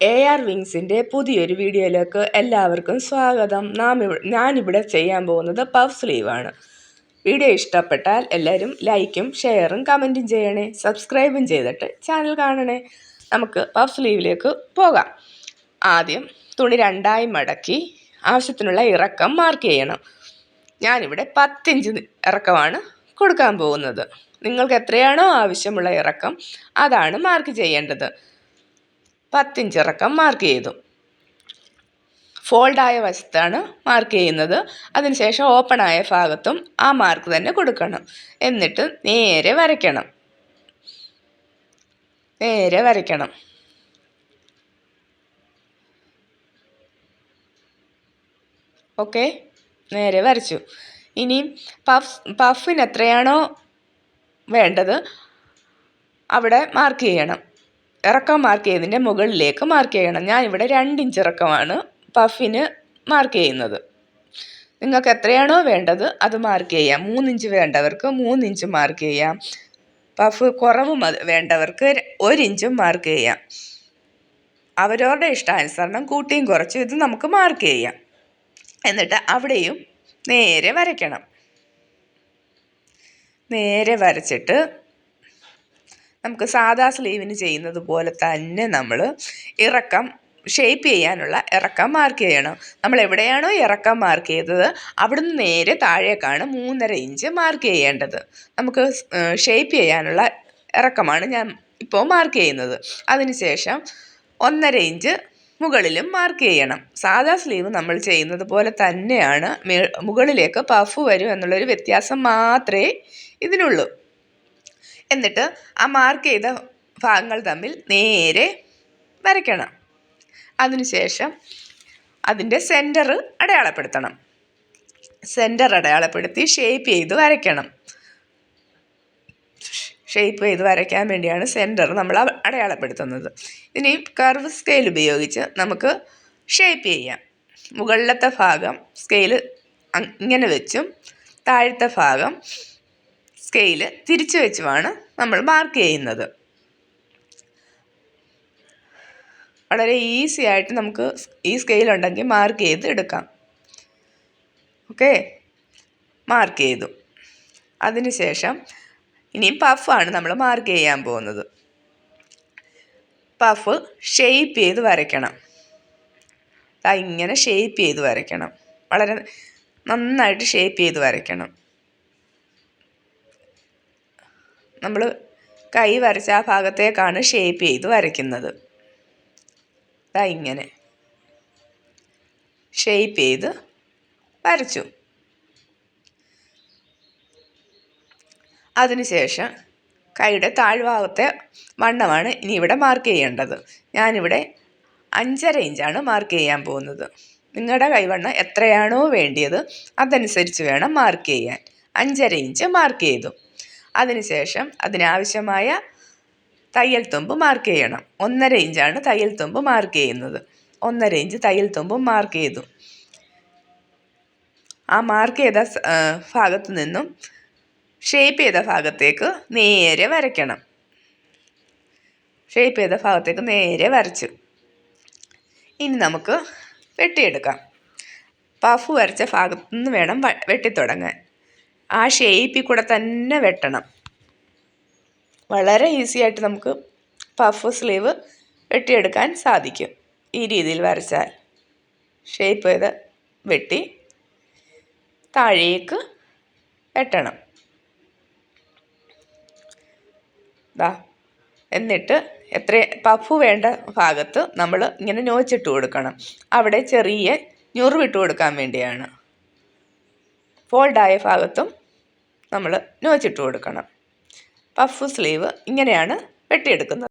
A R വിങ്സിന്റെ പുതിയൊരു വീഡിയോയിലേക്ക് എല്ലാവർക്കും സ്വാഗതം. നാം ഞാനിവിടെ ചെയ്യാൻ പോകുന്നത് പഫ് സ്ലീവാണ് വീഡിയോ ഇഷ്ടപ്പെട്ടാൽ എല്ലാവരും ലൈക്കും ഷെയറും കമന്റും ചെയ്യണേ. സബ്സ്ക്രൈബും ചെയ്തിട്ട് ചാനൽ കാണണേ. നമുക്ക് പഫ് സ്ലീവിലേക്ക് പോകാം. ആദ്യം തുണി രണ്ടായി മടക്കി ആവശ്യത്തിനുള്ള ഇറക്കം മാർക്ക് ചെയ്യണം. ഞാനിവിടെ പത്തിഞ്ച് ഇറക്കമാണ് കൊടുക്കാൻ പോകുന്നത്. നിങ്ങൾക്ക് എത്രയാണോ ആവശ്യമുള്ള ഇറക്കം അതാണ് മാർക്ക് ചെയ്യേണ്ടത്. പത്തിഞ്ച് ഇറക്കം മാർക്ക് ചെയ്തു ഫോൾഡായ വശത്താണ് മാർക്ക് ചെയ്യുന്നത്. അതിനുശേഷം ഓപ്പൺ ആയ ഭാഗത്തും ആ മാർക്ക് തന്നെ കൊടുക്കണം. എന്നിട്ട് നേരെ വരയ്ക്കണം. നേരെ വരയ്ക്കണം. ഓക്കെ നേരെ വരച്ചു. ഇനി പഫ് പഫിന് എത്രയാണോ വേണ്ടത് അവിടെ മാർക്ക് ചെയ്യണം. ഇറക്കം മാർക്ക് ചെയ്തതിന്റെ മുകളിലേക്ക് മാർക്ക് ചെയ്യണം. ഞാൻ ഇവിടെ രണ്ട് ഇഞ്ച് ഇറക്കമാണ് പഫിന് മാർക്ക് ചെയ്യുന്നത്. നിങ്ങൾക്ക് എത്രയാണോ വേണ്ടത് അത് മാർക്ക് ചെയ്യാം. മൂന്നിഞ്ച് വേണ്ടവർക്ക് മൂന്നിഞ്ച് മാർക്ക് ചെയ്യാം. പഫ് കുറവ് വേണ്ടവർക്ക് ഒരിഞ്ചും മാർക്ക് ചെയ്യാം. അവരവരുടെ ഇഷ്ടാനുസരണം കൂട്ടിയും കുറച്ചും ഇത് നമുക്ക് മാർക്ക് ചെയ്യാം. എന്നിട്ട് അവിടെയും നേരെ വരയ്ക്കണം. നേരെ വരച്ചിട്ട് നമുക്ക് സാധാ സ്ലീവിന് ചെയ്യുന്നത് പോലെ തന്നെ നമ്മൾ ഇറക്കം ഷേപ്പ് ചെയ്യാനുള്ള ഇറക്കം മാർക്ക് ചെയ്യണം. നമ്മൾ എവിടെയാണോ ഇറക്കം മാർക്ക് ചെയ്തത് അവിടുന്ന് നേരെ താഴേക്കാണ് മൂന്നര ഇഞ്ച് മാർക്ക് ചെയ്യേണ്ടത്. നമുക്ക് ഷേപ്പ് ചെയ്യാനുള്ള ഇറക്കമാണ് ഞാൻ ഇപ്പോൾ മാർക്ക് ചെയ്യുന്നത്. അതിനുശേഷം ഒന്നര ഇഞ്ച് മുകളിലും മാർക്ക് ചെയ്യണം. സാധാ സ്ലീവ് നമ്മൾ ചെയ്യുന്നത് പോലെ തന്നെയാണ് മുകളിലേക്ക് പഫ് വരും എന്നുള്ളൊരു വ്യത്യാസം മാത്രമേ ഇതിനുള്ളൂ. എന്നിട്ട് ആ മാർക്ക് ചെയ്ത ഭാഗങ്ങൾ തമ്മിൽ നേരെ വരയ്ക്കണം. അതിനുശേഷം അതിന്റെ സെന്റർ അടയാളപ്പെടുത്തണം. സെന്റർ അടയാളപ്പെടുത്തി ഷേപ്പ് ചെയ്ത് വരയ്ക്കണം. ഷേപ്പ് ചെയ്ത് വരയ്ക്കാൻ വേണ്ടിയാണ് സെന്റർ നമ്മൾ അടയാളപ്പെടുത്തുന്നത്. ഇനി കർവ് സ്കെയിൽ ഉപയോഗിച്ച് നമുക്ക് ഷേപ്പ് ചെയ്യാം. മുകളിലത്തെ ഭാഗം സ്കെയിൽ ഇങ്ങനെ വെച്ചും താഴത്തെ ഭാഗം സ്കെയിൽ തിരിച്ചു വെച്ചുമാണ് നമ്മൾ മാർക്ക് ചെയ്യുന്നത്. വളരെ ഈസി ആയിട്ട് നമുക്ക് ഈ സ്കെയിൽ ഉണ്ടെങ്കിൽ മാർക്ക് ചെയ്ത് എടുക്കാം. ഓക്കെ മാർക്ക് ചെയ്തു. അതിനുശേഷം ഇനിയും പഫാണ് നമ്മൾ മാർക്ക് ചെയ്യാൻ പോകുന്നത്. പഫ് ഷെയ്പ്പ് ചെയ്ത് വരയ്ക്കണം. ഇങ്ങനെ ഷേപ്പ് ചെയ്ത് വരയ്ക്കണം. വളരെ നന്നായിട്ട് ഷേപ്പ് ചെയ്ത് വരയ്ക്കണം. നമ്മൾ കൈ വരച്ച ആ ഭാഗത്തേക്കാണ് ഷേപ്പ് ചെയ്ത് വരയ്ക്കുന്നത്. ഇതാ ഇങ്ങനെ. ഷേപ്പ് ചെയ്ത് വരച്ചു. അതിനുശേഷം കൈയുടെ താഴ്ഭാഗത്തെ വണ്ണമാണ് ഇനി ഇവിടെ മാർക്ക് ചെയ്യേണ്ടത്. ഞാനിവിടെ അഞ്ചര ഇഞ്ചാണ് മാർക്ക് ചെയ്യാൻ പോകുന്നത്. നിങ്ങളുടെ കൈവണ്ണം എത്രയാണോ വേണ്ടിയത് അതനുസരിച്ച് വേണം മാർക്ക് ചെയ്യാൻ. അഞ്ചര ഇഞ്ച് മാർക്ക് ചെയ്തു. അതിനുശേഷം അതിനാവശ്യമായ തയ്യൽ തുമ്പ് മാർക്ക് ചെയ്യണം. ഒന്നര ഇഞ്ചാണ് തയ്യൽ തുമ്പ് മാർക്ക് ചെയ്യുന്നത്. ഒന്നര ഇഞ്ച് തയ്യൽ തുമ്പും മാർക്ക് ചെയ്തു. ആ മാർക്ക് ചെയ്ത ഭാഗത്തു നിന്നും ഷേപ്പ് ചെയ്ത ഭാഗത്തേക്ക് നേരെ വരയ്ക്കണം. ഷേപ്പ് ചെയ്ത ഭാഗത്തേക്ക് നേരെ വരച്ചു. ഇനി നമുക്ക് വെട്ടിയെടുക്കാം. പഫ് വരച്ച ഭാഗത്തു നിന്ന് വേണം വെട്ടിത്തുടങ്ങാൻ. ആ ഷേപ്പിൽ കൂടെ തന്നെ വെട്ടണം. വളരെ ഈസി ആയിട്ട് നമുക്ക് പഫ് സ്ലീവ് വെട്ടിയെടുക്കാൻ സാധിക്കും. ഈ രീതിയിൽ വരച്ചാൽ. ഷേപ്പ് ചെയ്ത് വെട്ടി താഴേക്ക് വെട്ടണം. ദാ എന്നിട്ട് എത്ര പഫ് വേണ്ട ഭാഗത്ത് നമ്മൾ ഇങ്ങനെ നോച്ചിട്ട് കൊടുക്കണം. അവിടെ ചെറിയ ഞൊറിവിട്ട് കൊടുക്കാൻ വേണ്ടിയാണ്. ഫോൾഡായ ഭാഗത്തും നമ്മൾ നോച്ചിട്ട് കൊടുക്കണം. പഫ് സ്ലീവ് ഇങ്ങനെയാണ് വെട്ടിയെടുക്കുന്നത്.